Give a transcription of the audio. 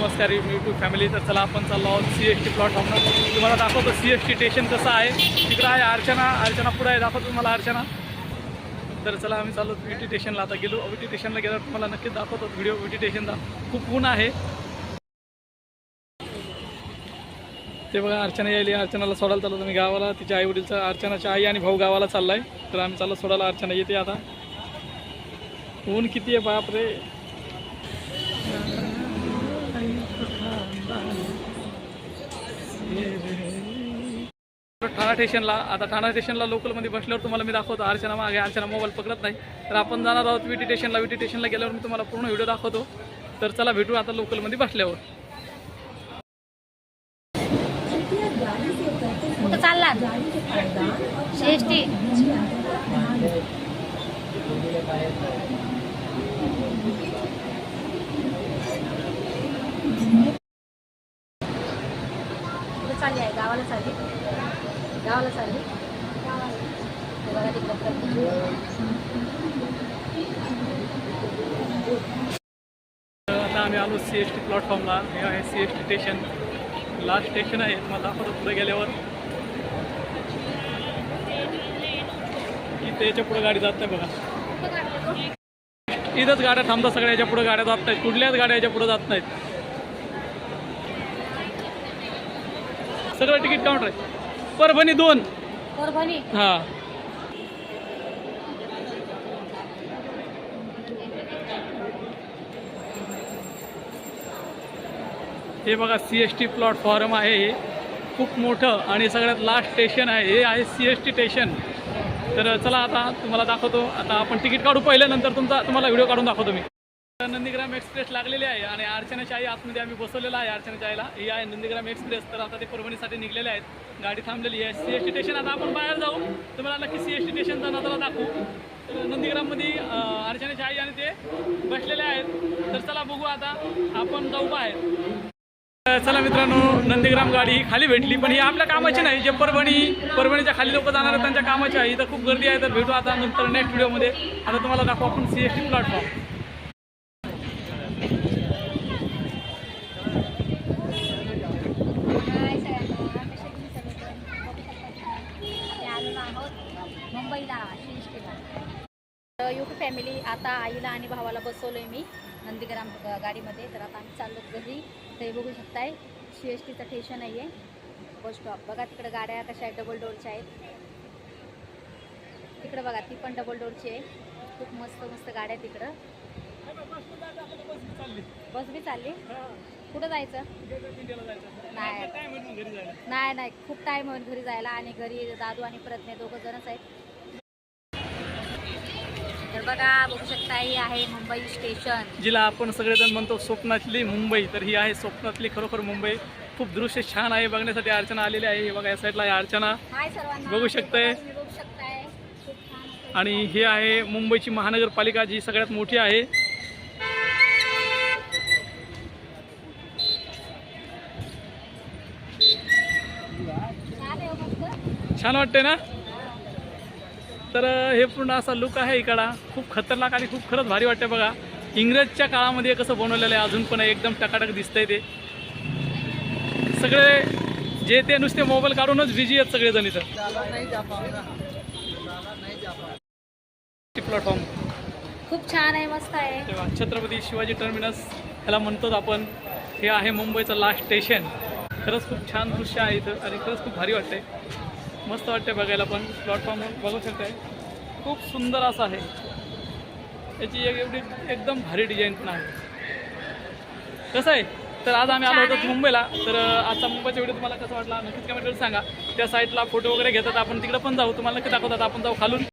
नमस्कार YouTube family तर चला आपण चाललो आहोत सी एस टी प्लॅटफॉर्मवर तुम्हाला दाखवतो सी एस टी स्टेशन कसं आहे. तिकडं आहे अर्चना अर्चना पुढं आहे. दाखवतो तुम्हाला अर्चना. तर चला आम्ही चाललो व्ही टी स्टेशनला आता गेलो. व्ही टी स्टेशनला गेल्यावर तुम्हाला नक्कीच दाखवतो. व्हिडिओ व्ही टी स्टेशनचा खूप ऊन आहे. ते बघा अर्चना यायली. अर्चनाला सोडायला चाललो तुम्ही गावाला. तिच्या आई वडीलचा अर्चनाच्या आई आणि भाऊ गावाला चाललाय. तर आम्ही चाललो सोडायला अर्चना येते आता. ऊन किती आहे बापरे. ठाणा स्टेशनला आता ठाणा स्टेशनला लोकलमध्ये बसल्यावर तुम्हाला मी दाखवतो. अर्चना मागे अर्चना मोबाईल पकडत नाही. तर आपण जाणार आहोत विटी स्टेशनला विटी स्टेशनला गेल्यावर मी तुम्हाला पूर्ण व्हिडिओ दाखवतो. तर चला भेटू आता लोकलमध्ये बसल्यावर. चालला चालली आहे गावाला चालली गावाला चालली बघा तिकडं आता आम्ही आलो सी एस टी प्लॅटफॉर्मला हे आहे C S T station last station आहे. तुम्हाला दाखवतो पुढे गेल्यावर इथे याच्यापुढे गाडी जात नाही बघा. इथंच गाड्या थांबतात सगळ्या. याच्यापुढे गाड्या जात नाहीत. कुठल्याच गाड्या याच्यापुढे जात नाहीत. सगळं तिकीट काउंटर आहे. परभणी दोन. परभणी? हां. हे बघा सी एस टी प्लॅटफॉर्म आहे हे. खूप मोठं आणि सगळ्यात लास्ट स्टेशन आहे. हे आहे सी एस टी स्टेशन तर चला आता तुम्हाला दाखवतो. आता आपण तिकीट काढू पहिल्यानंतर तुमचा तुम्हाला व्हिडिओ काढून दाखवतो मी. नंदीग्राम एक्सप्रेस लागलेली आहे आणि अर्चनाची आई आतमध्ये आम्ही बसवलेला आहे. अर्चनाच्या आईला ही आहे नंदीग्राम एक्सप्रेस. तर आता ते परभणीसाठी निघलेले आहेत. गाडी थांबलेली आहे. C S T station. आता आपण बाहेर जाऊ. तुम्हाला नक्की सी एस टी स्टेशनचा नजरा दाखवू. तर नंदीग्राममध्ये अं, आई आणि ते बसलेले आहेत. तर चला बघू आता आपण जाऊ बाहेर. चला मित्रांनो नंदीग्राम गाडी ही खाली भेटली. पण ही आपल्या कामाची नाही. जे परभणी परभणीच्या खाली लोक जाणार आहेत त्यांच्या कामाची आहे. इथं खूप गर्दी आहे. तर भेटू आता नंतर नेक्स्ट व्हिडिओमध्ये आता तुम्हाला दाखवू आपण C S T platform hi सगळ्यांना कसे तुम्ही सगळेजण बघू शकता की आलेलो आहोत. मुंबईला शिष्टीला यूट्यूब फॅमिली आता आईला आणि भावाला बसवलं आहे मी नंदीग्राम गाडीमध्ये. तर आता आम्ही चाललो घरी. तर हे बघू शकताय सी एस टीचं स्टेशन आहे बस स्टॉप बघा तिकडे गाड्या कशा आहेत डबल डोअरच्या आहेत. तिकडं बघा ती पण डबल डोअरची आहे. खूप मस्त मस्त गाड्या तिकडं. बस बी चालली. कुठं जायचं? नाही. नाही नाही. खूप टाइम होईल घरी जायला आणि घरी दादू आणि प्रज्ञा दोघं जणच आहेत. तर बघा बघू शकता ही आहे मुंबई स्टेशन. जिला आपण सगळेजण म्हणतो स्वप्नातली मुंबई तर ही आहे स्वप्नातली खरोखर मुंबई. खूप दृश्य छान आहे बघण्यासाठी अर्चना आलेली आहे. हे बघा या साईडला अर्चना. बघू शकताय. आणि हे आहे मुंबईची महानगरपालिका जी सगळ्यात मोठी आहे. छान वाटते ना? तर हे पूर्ण असा लुक आहे इकडा. खूप खतरनाक आणि खूप खरंच भारी वाटते बघा. इंग्रजच्या काळामध्ये कसं बनवलेलं आहे अजून पण एकदम टकाटक दिसतंय ते. सगळे जे ते नुसते मोबाईल काढूनच बिझी आहेत सगळेजण इथं. प्लॅटफॉर्म खूप छान आहे मस्त आहे. तेव्हा छत्रपती शिवाजी टर्मिनस ह्याला म्हणतोच आपण. हे आहे मुंबईचं लास्ट स्टेशन खरंच खूप छान दृश्य आहे इथं आणि खरंच खूप भारी वाटतंय. मस्त वाटते बघायला पण प्लॅटफॉर्म बघू शकताय. खूप सुंदर असं आहे. याची एक एवढी एकदम भारी डिझाईन पण आहे. कसं आहे? तर आज आम्ही आलो होतो मुंबईला. तर आजचा मुंबईचा व्हिडिओ तुम्हाला कसा वाटला नक्कीच कमेंटवर सांगा. त्या साईडला फोटो वगैरे घेतात आपण तिकडे पण जाऊ. तुम्हाला नक्की दाखवतात आपण जाऊ खालून.